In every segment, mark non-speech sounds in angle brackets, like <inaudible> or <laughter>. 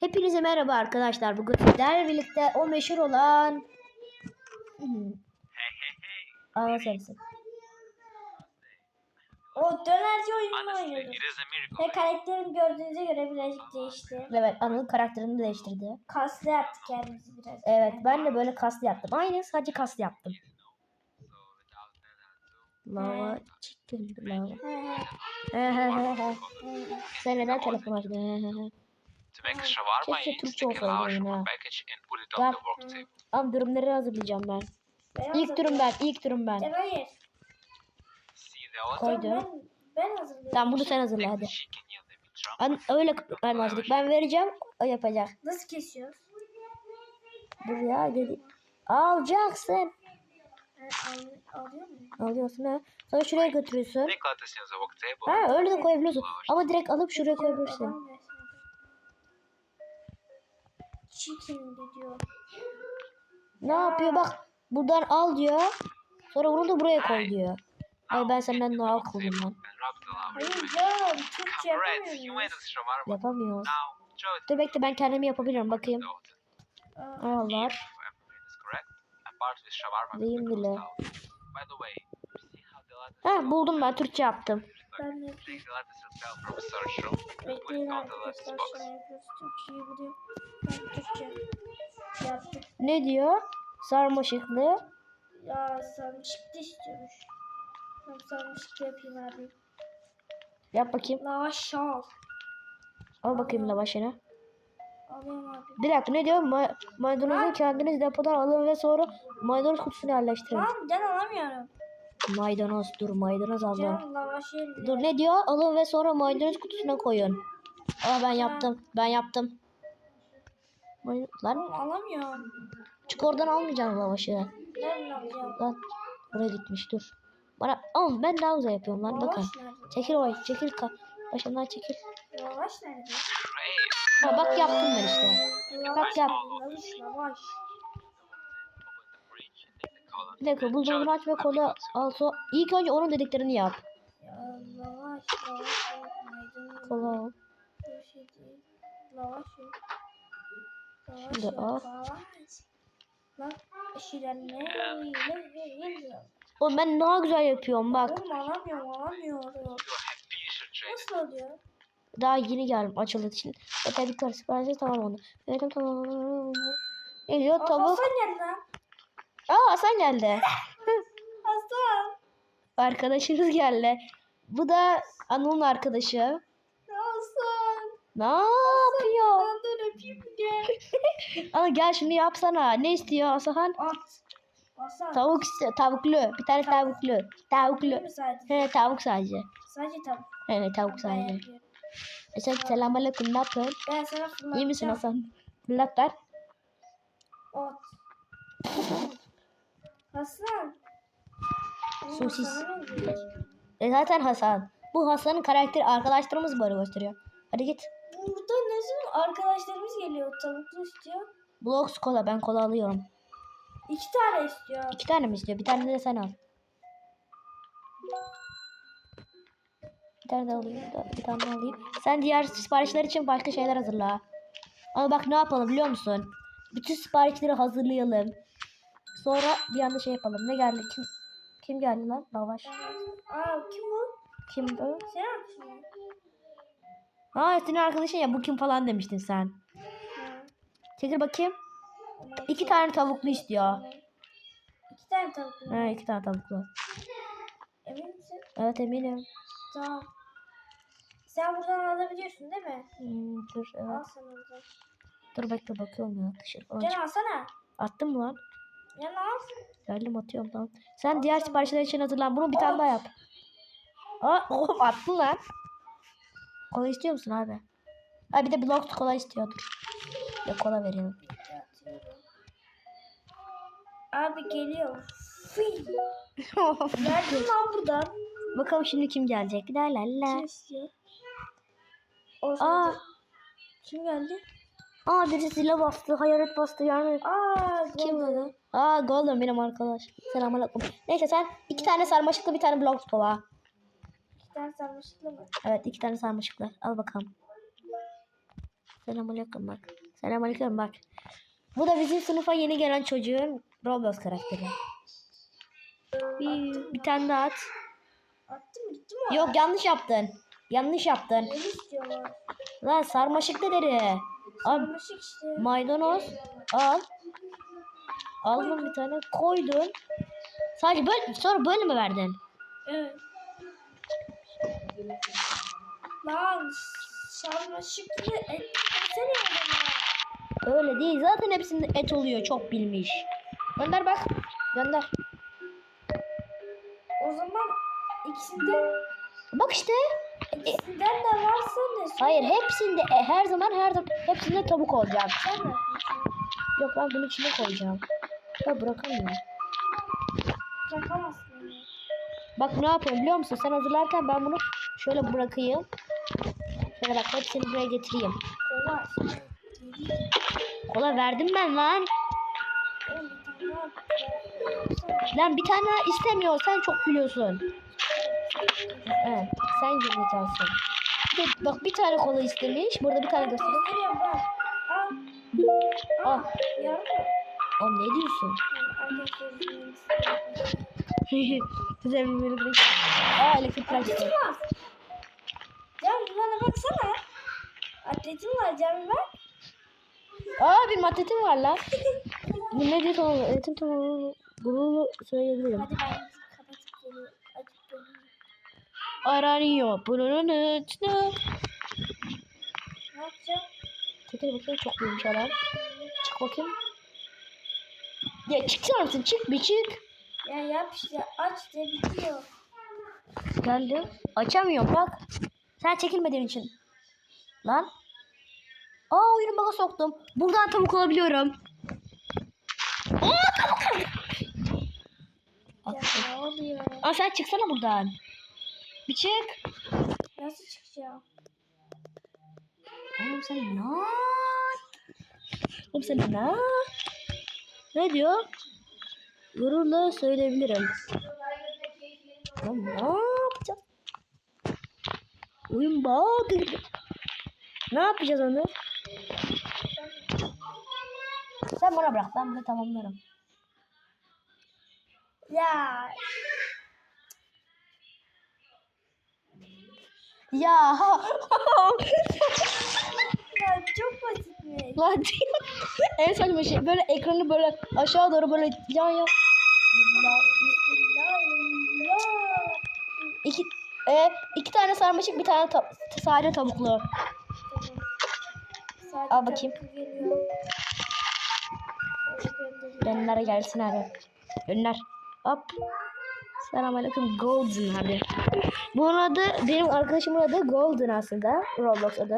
Hepinize merhaba arkadaşlar. Bugün sizlerle birlikte o meşhur olan. Ağla sarısı. O dönerci oyununu oynuyordu. Ve karakterim gördüğünüze göre birazcık değişti. Evet Anıl karakterini değiştirdi. Kaslı yaptık kendimizi biraz. Evet ben de böyle kaslı yaptım. Aynı sadece kaslı yaptım. Lava chicken lava. He he. Sen neden telefon açtın? To make a shawarma, Keşke Türkçe olsaydı large oyun ha. package and put it Gel. on the worktable. Ama durumları hazırlayacağım ben. Ben İlk durum ben, ilk durum ben. Ben hayır. Koy. Ben, ben hazırlıyorum. Tamam bunu sen hazırla hadi. An öyle ben başladık. Ben vereceğim. O yapacak. Nasıl kesiyoruz? Dur ya dedi. Alacaksın. Al, alıyor? Alıyorsun ha. Sonra şuraya götürüyorsun. Ha öyle de koyabiliyorsun. Ama direkt alıp şuraya koyabilirsin. Chicken diyor. Ne yapıyor bak. Buradan al diyor. Sonra bunu da buraya koy diyor. Ay ben senden daha akıllıyım lan. Hayır canım. Türkçe. Yapamıyoruz. İt Dur bekle ben kendimi yapabilirim bakayım. note. Aa, Al If var. everything is correct, a part of the shawarma Diyeyim will be bile. Ha buldum ben Türkçe yaptım. Ben Bekleyin arkadaşlar şöyle. Türkçeyi. Ben Türkçe yaptım. Ne diyor? Sarmaşıklı. Ya sarmışıklı istiyormuş. Ben sarmışıklı yapayım abi. Yap bakayım. Lavaş şal. Al bakayım lavaşını. Alıyorum abi. Bir dakika ne diyor? Ma maydanozu kendiniz depodan alın ve sonra maydanoz kutusuna yerleştirin. Lan ben alamıyorum. Maydanoz dur maydanoz yerine. Dur ne diyor? Alın ve sonra maydanoz kutusuna koyun. Aa ben yaptım. Ben yaptım. Lan alamıyorum. çık oradan almayacağım lavaşı. Nereden alacağım? Lan buraya gitmiş dur. Bana oğlum ben daha güzel yapıyorum lan bakın. Çekil oy çekil ka başımdan çekil. Lavaş nerede? Ha bak yaptım ben işte. Lavaş yap. Lavaş lavaş. Bir dakika buzdolabını aç ve kola al. So İlk önce onun dediklerini yap. Ya lavaş lavaş. Maydanoz Kola al. Bir. Lavaş yok. Lavaş Şimdi yok. al. Oğlum ben daha güzel yapıyorum bak. Oğlum alamıyorum alamıyorum. Nasıl oluyor? Daha yeni geldim açıldığı için. Ve tebrikler siparişi tamam oldu. Evet tamam. Ne diyor tavuk? Lan. Aa Hasan geldi. <laughs> Hasan. Arkadaşımız geldi. Bu da Anıl'ın arkadaşı. Hasan. Ne yapıyor? De öpeyim gel. <laughs> Ana gel şunu yapsana. Ne istiyor Hasan? At. Hasan. Tavuk istiyor. Tavuklu. Bir tane tavuklu. Tavuklu. Sadece? He tavuk sadece. Sadece tavuk. Evet tavuk sadece. yapıyorum. E selamünaleyküm ne yapıyorsun? Ben sana fırlatacağım. İyi misin Hasan? Fırlat ver. At. <laughs> Hasan. Sosis. E zaten Hasan. Bu Hasan'ın karakteri arkadaşlarımız böyle gösteriyor. Hadi git. Burada ne zaman arkadaşlarımız geliyor tavuklu istiyor. Blox kola ben kola alıyorum. İki tane istiyor. İki tane mi istiyor? Bir tane de sen al. Bir tane de alayım. Bir tane de alayım. Sen diğer siparişler için başka şeyler hazırla. Ama bak ne yapalım biliyor musun? Bütün siparişleri hazırlayalım. Sonra bir anda şey yapalım. Ne geldi? Kim kim geldi lan? Lavaş. Aa kim bu? Kim bu? Sen arkadaşın? Ha senin arkadaşın ya bu kim falan demiştin sen. Çekil bakayım. İki tane tavuklu istiyor. İki tane tavuklu. Ha iki tane tavuklu. Emin misin? Evet eminim. Tamam. Sen buradan alabiliyorsun değil mi? Hmm, dur Al evet. sen oradan. Dur bekle bakıyorum ya. Dışarı falan Can alsana. Attın mı lan? Can al. Geldim atıyorum tamam. Sen diğer siparişler için hazırlan. Bunu bir tane daha yap. Aa, oğlum attın lan. Kola istiyor musun abi? Ha bir de blok kola istiyordur. Ya kola. Atıyorum. Abi geliyor. <laughs> Geldim lan buradan. Bakalım şimdi kim gelecek. La la la. Kim istiyor? Aa, Kim geldi? Aa birisi zile bastı. Hayalet bastı. Yani Aa kim dedi? Aa Golden benim arkadaş. Selamünaleyküm. Neyse sen iki tane sarmaşıklı bir tane blok kola. İki tane sarmışlıklı mı? Evet iki tane sarmaşıklar. Al bakalım. Selamünaleyküm bak. Selamünaleyküm bak. Bu da bizim sınıfa yeni gelen çocuğun Roblox karakteri. Bir, bir tane daha at. Attım gitti mi? Yok yanlış yaptın. Yanlış yaptın. Lan sarmaşık deri. Al Sarmaşık işte. maydanoz. Al. Aldın bir tane koydun. Sadece böyle sonra böyle mi verdin? Evet. Lan sarmaşıklı et etsene bana. Öyle değil. Zaten hepsinde et oluyor. Çok bilmiş. Gönder bak. Gönder. O zaman ikisinden Bak işte. İkisinden de varsa ne? Hayır hepsinde e, her zaman her hepsinde tavuk olacak. Yok ben bunun içine koyacağım. Ya bırakamıyorum. Bırakamazsın. Bak ne yapıyorum biliyor musun? Sen hazırlarken ben bunu şöyle bırakayım. Şöyle bak hepsini buraya getireyim. Kolay. Kola verdim ben lan. Lan bir tane daha istemiyor. Sen çok biliyorsun. Evet. Sen gerizekansın. Bir de bak bir tane kola istemiş. Burada bir tane göstereyim. Gösteriyorum bak. Al. Al. Al. Yardım. Oğlum ne diyorsun? Güzel bir bölüm. Aa elektrik Atletim. Can bir bana baksana. Atletim var can bak. Aa bir maddetim var lan. <laughs> Bu ne diyor tamam. Etim tamam. Bunu söyleyebilirim. Hadi ben kapatıp geliyorum. Açıp geliyorum. Aranıyor. Bunun. Ne? Çekil bakayım çok büyümüş adam. Çık bakayım. Ya çıksana mısın? Çık bir çık. Ya yap işte aç de bitiyor. Geldim. Açamıyorum bak. Sen çekilmediğin için. Lan. Aa oyunu baga soktum. Buradan tavuk alabiliyorum. Aa tavuk. Ya? Aa sen çıksana buradan. Bir çık. Nasıl çıkacağım? Oğlum sen ne? Oğlum sen ne? Ne diyor? Gururla söyleyebilirim. Oğlum ne yapacağız? Oyun bağlı. Ne yapacağız onu? Sen bana bırak. Ben bunu tamamlarım. Ya Ya. ya çok basitmiş. Lan en saçma şey. Böyle ekranı böyle aşağı doğru böyle yan yap. Ya. İki, e, iki tane sarmaşık bir tane ta- sade tavuklu. Sadece Al bakayım. Gönder gelsin hadi. Gönder. Hop. Selamünaleyküm Golden hadi. Bunun adı benim arkadaşımın adı Golden aslında. Roblox adı.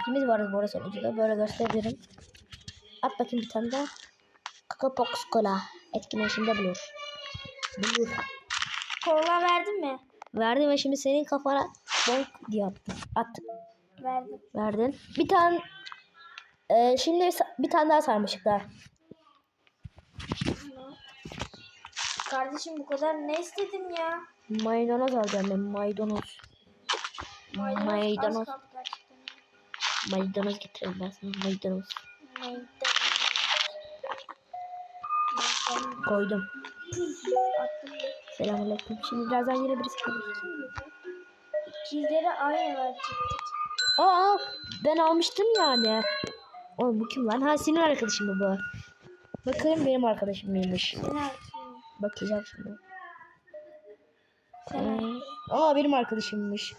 İkimiz varız bu arada sonucuda. Böyle gösterebilirim. At bakayım bir tane daha. Coca Pox Cola. Etkileşimde bulur. Bulur. Kola verdin mi? Verdim ve şimdi senin kafana bonk diye attım. Attım. Verdim. Verdin. Bir tane e, şimdi bir tane daha sarmaşıklar. Kardeşim bu kadar ne istedim ya? Maydanoz alacağım ben maydanoz. Maydanoz. gerçekten. Maydanoz getirelim ben sana maydanoz. Maydanoz. Koydum. Selamünaleyküm. Şimdi birazdan yine birisi gelir. İkizleri aynı verecektik. Aa ben almıştım yani. Oğlum bu kim lan? Ha senin arkadaşın mı bu? Bakayım benim arkadaşım mıymış? Bakacağım şimdi. Artık. aa benim arkadaşımmış.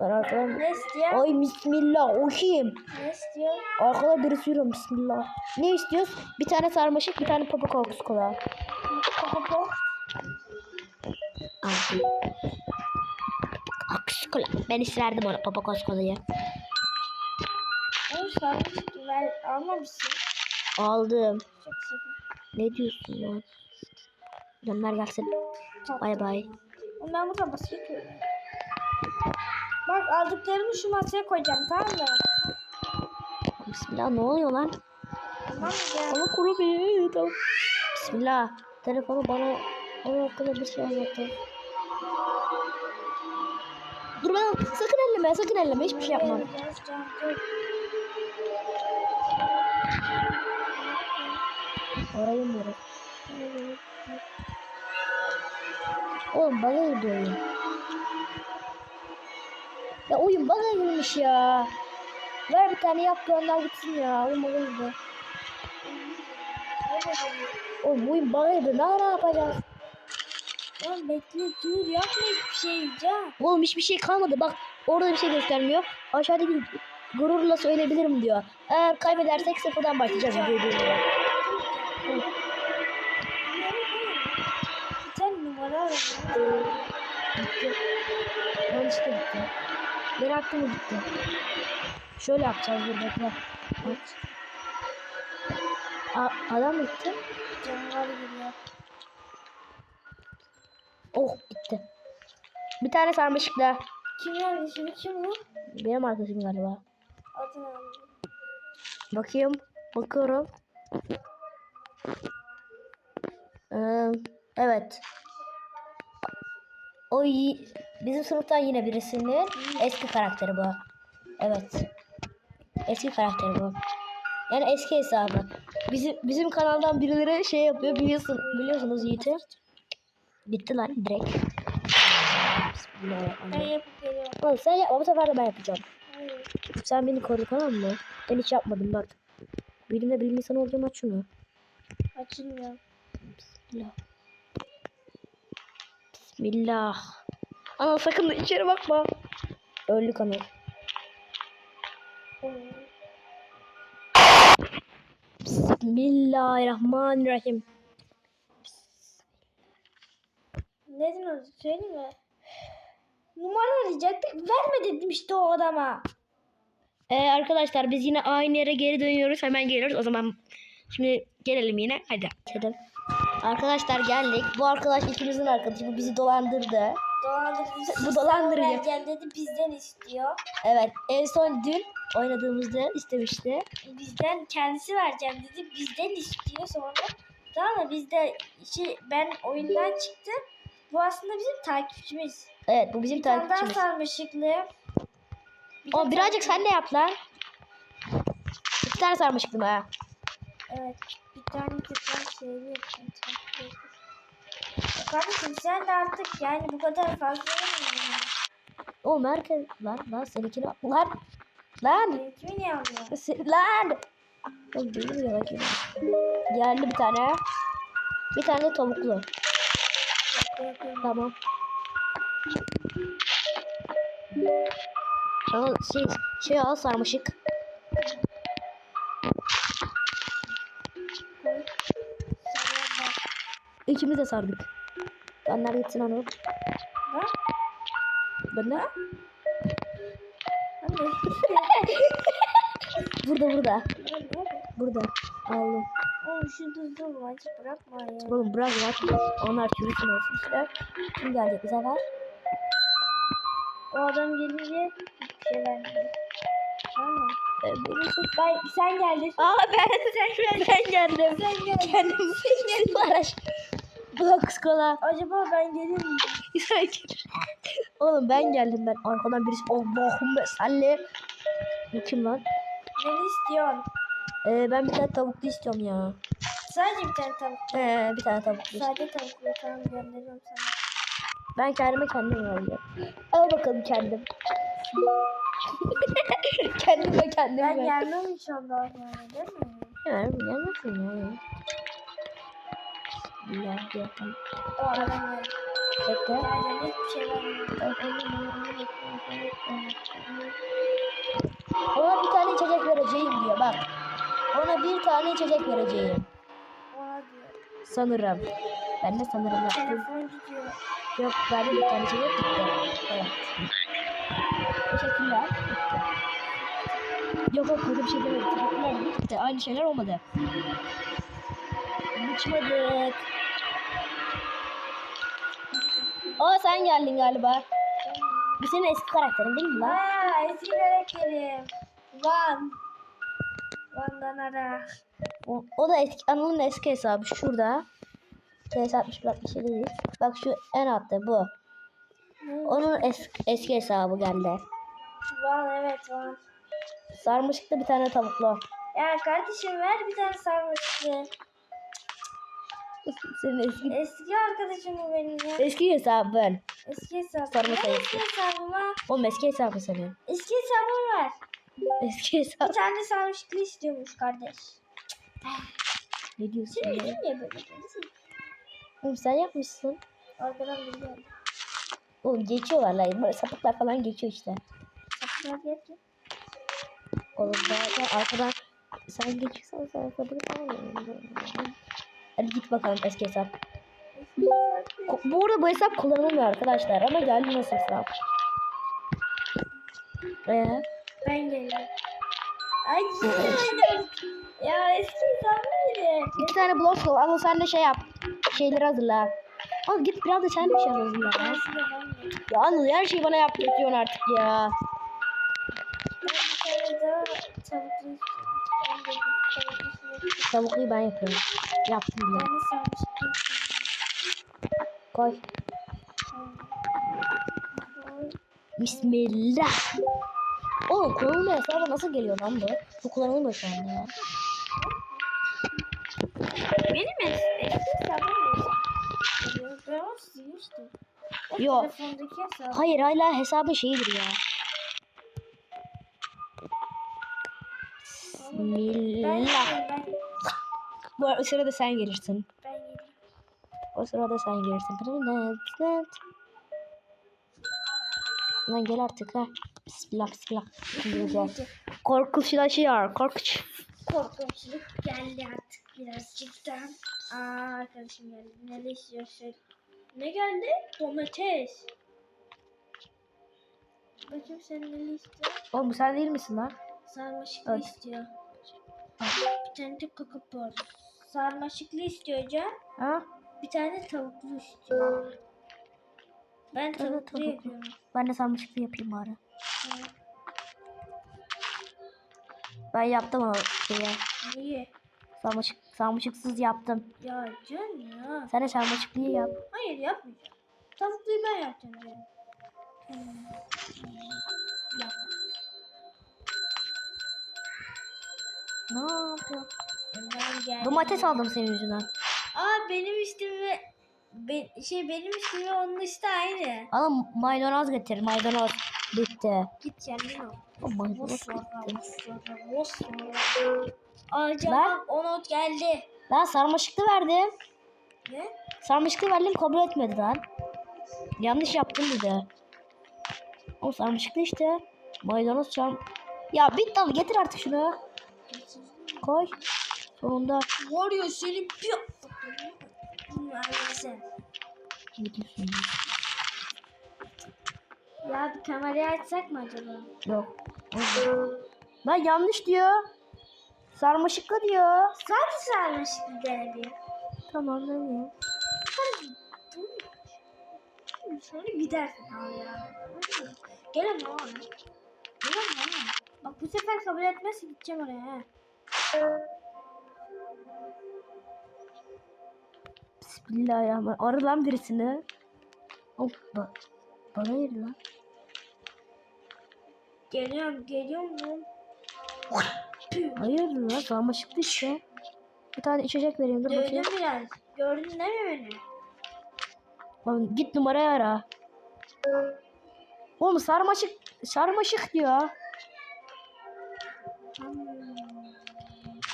Ben arkadan... Ne istiyor? Ay bismillah o kim? Ne istiyor? Arkada birisi yürüyor bismillah. Ne istiyoruz? Bir tane sarmaşık bir tane papa kokus kola. Aldım. Kokus kola. Ben isterdim ona papa kokus kolayı. Onu sarmış ver almamışsın. Aldım. Ne diyorsun lan? Gönder gelsin. Bay bay. Ben burada basit yapıyorum. Bak aldıklarımı şu masaya koyacağım tamam mı? Bismillah ne oluyor lan? Tamam. Bana kuru bir tamam. Bismillah. Telefonu bana onun hakkında bir şey anlattı. Dur ben sakın elleme sakın elleme hiçbir şey yapmam. Orayı mı Oğlum bana girdi oyun. Ya oyun bana girmiş ya. Ver bir tane yap gönder gitsin ya. Oyun bana girdi. Oğlum oyun bana girdi. Ne ara yapacağız? Lan bekle dur yapma hiçbir şey can. Oğlum hiçbir şey kalmadı. Bak orada bir şey göstermiyor. Aşağıdaki gururla söyleyebilirim diyor. Eğer kaybedersek sıfırdan başlayacağız. diyor. Gitti. Yanlışlıkla gitti. Attı mı gitti. Şöyle yapacağız dur bekle. Aç. A- adam gitti? Canavar geliyor. Oh gitti. Bir tane sarmaşıkla. Kim geldi şimdi kim bu? Benim arkadaşım galiba. Adını. Bakayım. Bakıyorum. Ee, evet. O bizim sınıftan yine birisinin eski karakteri bu. Evet. Eski karakteri bu. Yani eski hesabı. Bizim bizim kanaldan birileri şey yapıyor biliyorsun biliyorsunuz Yiğit'i. Bitti lan direkt. Ben geliyorum. Oğlum sen yapma bu sefer de ben yapacağım. Hayır. Sen beni koru tamam mı? Ben hiç yapmadım bak. Bilimde bilim insanı olacağım aç şunu. Açılmıyor. Bismillah. Bismillah. Ana sakın da içeri bakma. Öldük ana. Bismillahirrahmanirrahim. Neden oldu söyleyeyim mi? Numara arayacaktık. Verme dedim işte o adama. Ee, arkadaşlar biz yine aynı yere geri dönüyoruz. Hemen geliyoruz. O zaman şimdi gelelim yine. Hadi. Hadi. Arkadaşlar geldik. Bu arkadaş ikimizin arkadaşı. Bu bizi dolandırdı. Dolandırıcı. Bu dolandırıcı. Vereceğim dedi bizden istiyor. Evet. En son dün oynadığımızda istemişti. Bizden kendisi vereceğim dedi. Bizden istiyor sonra. Tamam mı? Biz de işi ben oyundan çıktım. Bu aslında bizim takipçimiz. Evet bu bizim Bir tane daha takipçimiz. sarmaşıklı. Bir O birazcık sen de yap lan. İki tane sarmıştım ha. Evet. Bir tane de şey yapacağım. Kardeşim sen de artık yani bu kadar fazla olmuyor. Oğlum herkes lan lan seninkini lan lan Benimkini niye alıyor? Se- lan Oğlum deli mi ya bakayım. Geldi bir tane. Bir tane tavuklu. Tamam. Al şey şey al sarmaşık. İkimiz de sardık. Gönder gitsin onu. Ne? Gönder. Anne. Burada burada. Nerede? Burada. Aldım. Oğlum şu durdurma acı bırakma ya. Oğlum bırak ya. Onlar çürüsün olsun işte. Kim gelecek bu sefer? O adam gelince şey vermiyor. Tamam mı? Ben, sen geldin. Aa ben sen ben geldim. Sen geldin. Kendim sipariş. Box kola. Acaba ben gelir miyim? <laughs> Sen. Oğlum ben geldim ben. Arkadan birisi Allahümme salli. Bu kim lan? Ne istiyorsun? Ee, ben bir tane tavuklu istiyorum ya. Sadece bir tane tavuk. Ee, bir tane tavuklu istiyorum. Sade tavuklu tamam gönderiyorum sana. Ben kendime kendim verdim. Al bakalım kendim. <laughs> kendime kendim Ben ver. gelmem inşallah yani değil mi? Ya, gelmesin ya. Bismillah diyor. O adam geldi. Bekle. Yani hiçbir şey vermiyor. Ona bir tane içecek vereceğim diyor bak. Ona bir tane içecek vereceğim. Sanırım. Ben de sanırım yaptım. Yok verdim bir tane içecek gitti. Evet. Teşekkürler. Bitti. Yok yok öyle bir şey demedim. Teşekkürler bitti. Aynı şeyler olmadı. Uçmadık. Aa sen geldin galiba. Bu senin eski karakterin değil mi lan? Aa eski karakterim. Van. Van'dan ara. O, o da eski, Anıl'ın eski hesabı şurada. TS61 67 değil. Bak şu en altta bu. Onun es eski hesabı geldi. Var evet var. Sarmışıklı bir tane tavuklu. Ya kardeşim ver bir tane sarmaşıklı. Senin eski Eski arkadaşım bu benim ya. eski hesabın. Eski hesabım. Sarma Ver sayısı. eski hesabıma. Oğlum eski hesabı senin. Eski hesabımı ver. Eski hesap. Bir tane sarmaşıklı istiyormuş kardeş. Ne diyorsun Senin ya? niye böyle geldi? Oğlum sen yapmışsın. Arkadan geldi. Oğlum geçiyorlar lan. Böyle sapıklar falan geçiyor işte. Sapıklar geldi. Oğlum zaten arkadan sen geçiyorsan sen sapık falan. Hadi git bakalım eski hesap. Ko- Bu arada bu hesap kullanılmıyor arkadaşlar ama geldi nasıl hesap. Ee, Ben geldim. Ay. <laughs> Ya eski hesabım neydi? iki tane blok kol ama sen de şey yap. Şeyleri hazırla. Al git biraz da sen bir şey hazırla. Ya Anıl her şeyi bana yaptırtıyorsun artık ya. Ben bir tane daha tavuklu Tavukluyu ben yapıyorum. Yaptım bile. İstiyorum. Koy. Oy. Bismillah. Oğlum kullanılma hesabı nasıl geliyor lan bu? Bu kullanılmıyor şu anda ya. Benim hesabım Yok. Hayır hala hesabın şeyidir ya. Bismillah. geldim ben. Bu sırada sen gelirsin. Ben. O sırada sen gelirsin. Lan gel artık ha. Bismillah bismillah. Şimdi gel. Korkuşlaşıyor. Korkunç. Korkunçluk geldi artık birazcıktan. Aa arkadaşım geldi. Ne istiyor söyle. Ne geldi? Domates. Bakayım sen ne istiyor? Oğlum sen değil misin lan? Sarmaşıklı Evet. istiyor. Bir tane de kakapor. Sarmaşıklı istiyor Can. Ha? Bir tane tavuklu istiyor. Ben Evet, tavuklu tavuklu. yapıyorum. Ben de sarmaşıklı yapayım bari. Evet. Ben yaptım o şeyi. Niye? Sarmaşık, sarmaşıksız yaptım. Ya Can ya. Sen de sarmaşıklıyı yap. Hayır yapmayacağım. Tavukluyu ben yapacağım Can. Hmm. Yap. Ne? Ben geldim. Domates aldım senin yüzünden. Aa benim üstümü be, şey benim üstümü onun üstü aynı. Ama maydanoz getir. Maydanoz bitti. Git kendin al. O maydanoz bitti. Ver. bak o not geldi. Lan sarmaşıklı verdim. Ne? Sarmaşıklı verdim kabul etmedi lan. Yanlış yaptım dedi. O sarmaşıklı işte. Maydanoz çam. Ya bit dal getir artık şunu. Koy. Sonunda. Var ya senin bir... Ne diyorsun? Ya bir kamerayı açsak mı acaba? Yok. Lan yanlış diyor. Sarmaşıklı diyor. Sadece sarmaşıklı dene bir. Tamam ne Şöyle gidersin al ya. Gel ama oğlum. Bak bu sefer kabul etmezse gideceğim oraya. ha. Bismillahirrahmanirrahim. Arı lan birisini. Hop bak. Bana yeri lan. Geliyorum geliyorum lan. Hayır lan sarmaşıklı işte. Bir tane içecek vereyim dur bakayım. Dövdüm biraz. Gördün değil mi beni? Oğlum git numarayı ara. Oğlum sarmaşık sarmaşık diyor.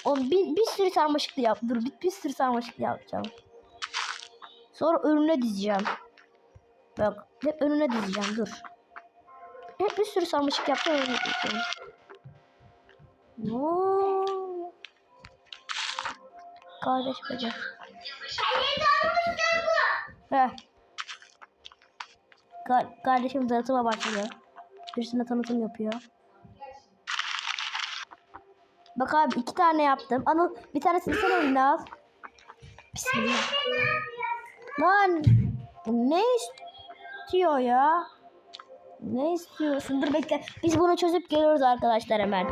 Oğlum bir, bir sürü sarmaşıklı yap. Dur bir, bir sürü sarmaşıklı yapacağım. Sonra önüne dizeceğim. Bak hep önüne dizeceğim dur. Hep bir sürü sarmaşık yapacağım önüne dizeceğim. No. Kardeş bacak. Heh. Ka- kardeşim tanıtıma başlıyor. Birisine tanıtım yapıyor. Bak abi iki tane yaptım. Anıl bir tanesini sen eline al. Bismillah. Lan ne istiyor ya? Ne istiyorsun? Dur bekle. Biz bunu çözüp geliyoruz arkadaşlar hemen.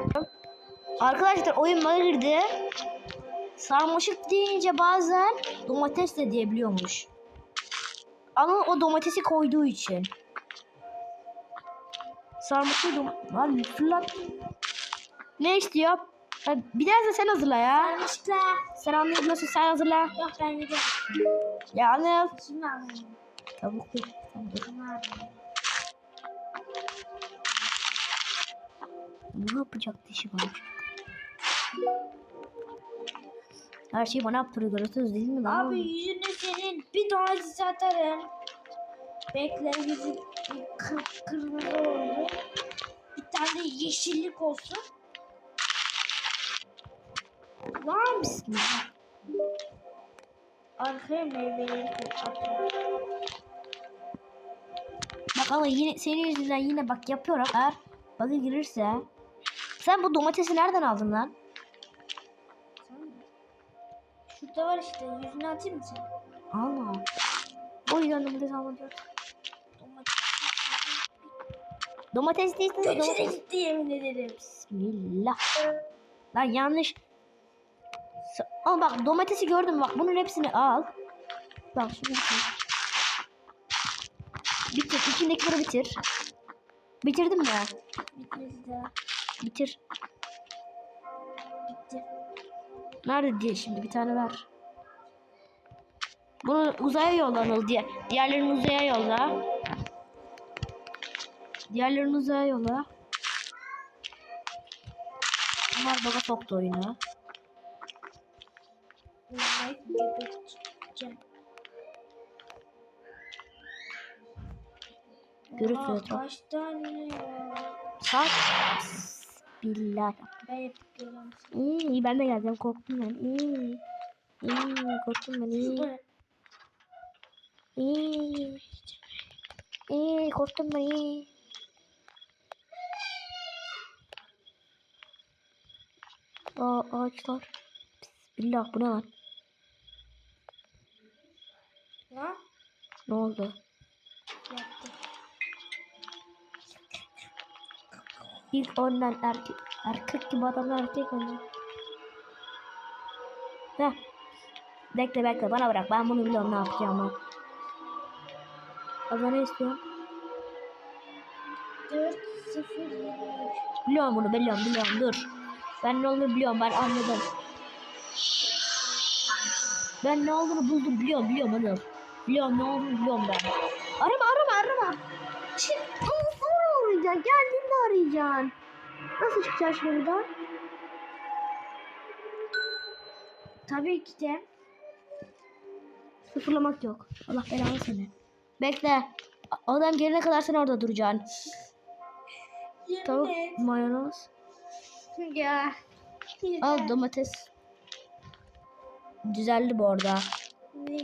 Arkadaşlar oyun bana girdi. Sarmaşık deyince bazen domates de diyebiliyormuş. Ama o domatesi koyduğu için. Sarmışıydım. Lan fırlat. Ne istiyor? Bir daha da sen hazırla ya. Sarmışla. Sen anlayabiliyorsun sen hazırla. Yok ben yedim. Ya anlayalım. Şimdi anladım. Tavuk arıyorum. Ne yapacaktı işi bana? Her şeyi bana yaptırıyor görüyorsunuz değil mi? Abi yüzünü senin bir domates atarım. Bekle yüzün kır, kırmızı oldu. Bir tane yeşillik olsun. Lan Bismillah. arkaya meyveleri atıyorum. Bak ama yine senin yüzünden yine bak yapıyorum. Eğer bug'a girirse. Sen bu domatesi nereden aldın lan? Şurada var işte yüzünü atayım mı sen? Allah. O yüzden domates alma diyor. Domates. Götüre Domates. gitti yemin ederim. Bismillah. Lan yanlış. Ama bak domatesi gördüm bak bunun hepsini al. Bak şunu bitir. Bitir. İçindekileri bitir. Bitirdin mi? Bitmedi daha. Bitir. Bitti. Nerede diye şimdi bir tane ver. Bunu uzaya yolla Anıl diye. Diğerlerini uzaya yolla. Diğerlerini uzaya yolla. Bunlar baba soktu oyunu. Vallahi geberteceğim. Görürsün etraf. Kaç tane ya? Sağ. Bismillah. Ben. İyi ben de geleceğim korktum ben. İyi. İyi korktum ben iyi. İyi. İyi korktum ben iyi. Aa ağaçlar. Bismillah bu ne lan? Ha? Ne oldu? Yaptım. İlk ondan erkek, erkek gibi adamlar erkek ondan. Heh. Bekle bekle bana bırak ben bunu biliyorum ne yapacağım ben. Abla ne istiyorsun? 4 0 23. Biliyorum bunu biliyorum biliyorum dur. Ben ne olduğunu biliyorum ben anladım. Ben ne olduğunu buldum biliyorum biliyorum Anıl. Biliyorum ne olduğunu biliyorum ben. Arama arama arama. Çık. Aa, Sonra arayacaksın. Geldiğinde arayacaksın. Nasıl çıkacağız şimdi buradan? Tabii ki de. Sıfırlamak yok. Allah belanı seni. Bekle. Adam gelene kadar sen orada duracaksın. Yemin Tavuk, et. mayonez. Ya. Al domates. Düzeldi bu arada. Ne?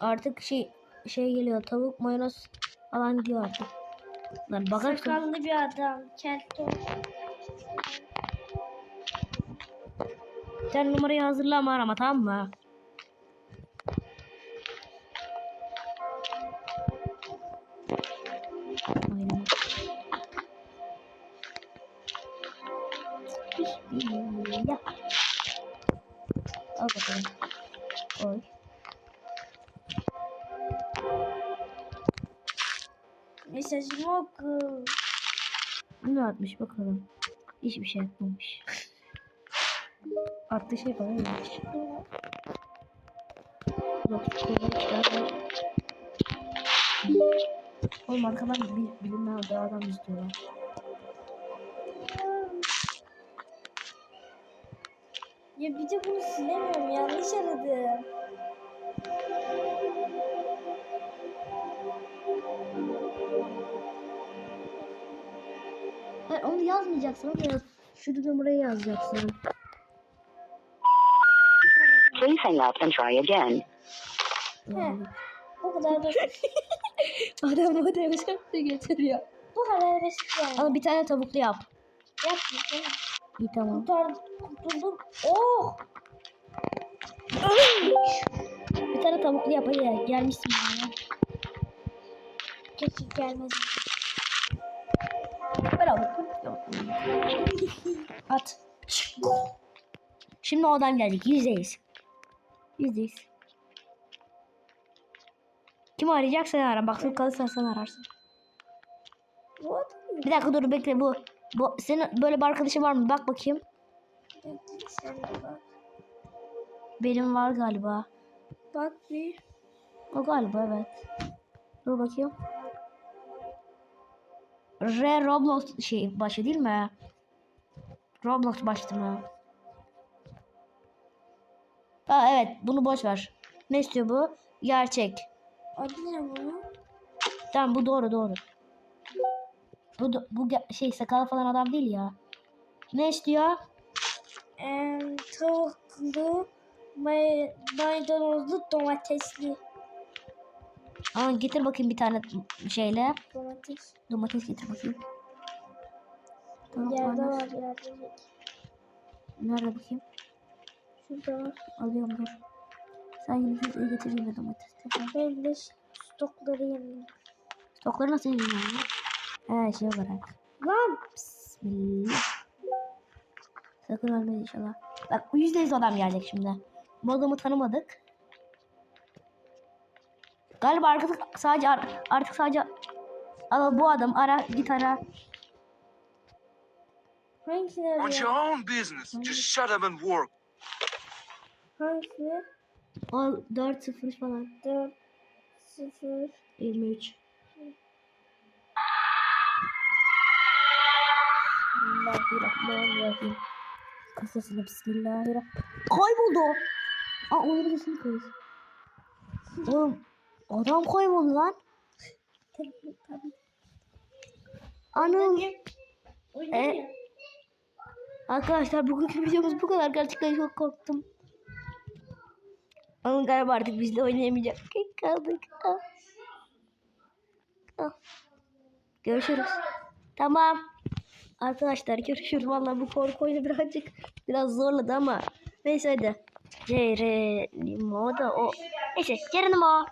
Artık şey şey geliyor. Tavuk mayonez falan gidiyor artık. Lan bakarsın. Sakallı bir adam. Kentte. Sen numarayı hazırlama arama tamam mı? Oku. Ne atmış bakalım. Hiçbir şey yapmamış. Attığı şey bana kolunu çıkardım. Oğlum arkadan bir bilinmeyen bir adam izliyorlar. Ya bir de bunu silemiyorum. Yanlış aradım. Hayır onu yazmayacaksın. Onu yaz. Şu numarayı yazacaksın. Please hang up and try again. Yani. <laughs> Bu kadar basit. Adam o demişe getiriyor. Bu kadar basit yani. Al bir tane tavuklu yap. Tamam. İyi tamam. Kurtar, kurtuldum. Oh! Bir tane tavuklu yap hadi gelmişsin bana. Keşke gelmez. At. Şimdi o adam gelecek. Yüzdeyiz. Yüzdeyiz. Kim arayacak sen ara. Bak kalırsan sen ararsın. Mı? Bir dakika dur bekle bu. bu senin böyle bir arkadaşın var mı? Bak bakayım. Benim var galiba. Bak bir. O galiba evet. Dur bakayım. R Roblox şey başı değil mi? Roblox başladı mı? Aa evet bunu boş ver. Ne istiyor bu? Gerçek. Adı ne bunun? Tamam bu doğru doğru. Bu bu şey sakalı falan adam değil ya. Ne istiyor? Em, tavuklu, may maydanozlu, domatesli. Aa, getir bakayım bir tane şeyle. Domates. Domates getir bakayım. Tamam, Yerde var. yerde. Nerede bakayım? Şurada var. Alıyorum dur. Sen yine iyi getireyim de domates. Ben de stokları yemin. Stokları nasıl yani? He şey olarak. Lan! Bismillah. Sakın ölmeyin inşallah. Bak yüzde yüz adam gelecek şimdi. Bu adamı tanımadık. Galiba artık sadece ar- artık sadece ama bu adam ara git ara. Hangisini arıyor? your own business. Just shut up and work. Hangisini? O 4 0 falan. 4 0 23. Bismillahirrahmanirrahim. Kasasına bismillahirrahmanirrahim. Kayboldu. Aa onun bir sesini koyuyoruz. Oğlum adam kayboldu lan. Anam. E, arkadaşlar bugünkü videomuz bu kadar. Gerçekten çok korktum. Ama galiba artık bizle oynayamayacak. Kaldık. Ah. Ah. Görüşürüz. Tamam. Arkadaşlar görüşürüz. Vallahi bu korku oyunu birazcık biraz zorladı ama neyse hadi. Cerenimo da o. Neyse Cerenimo.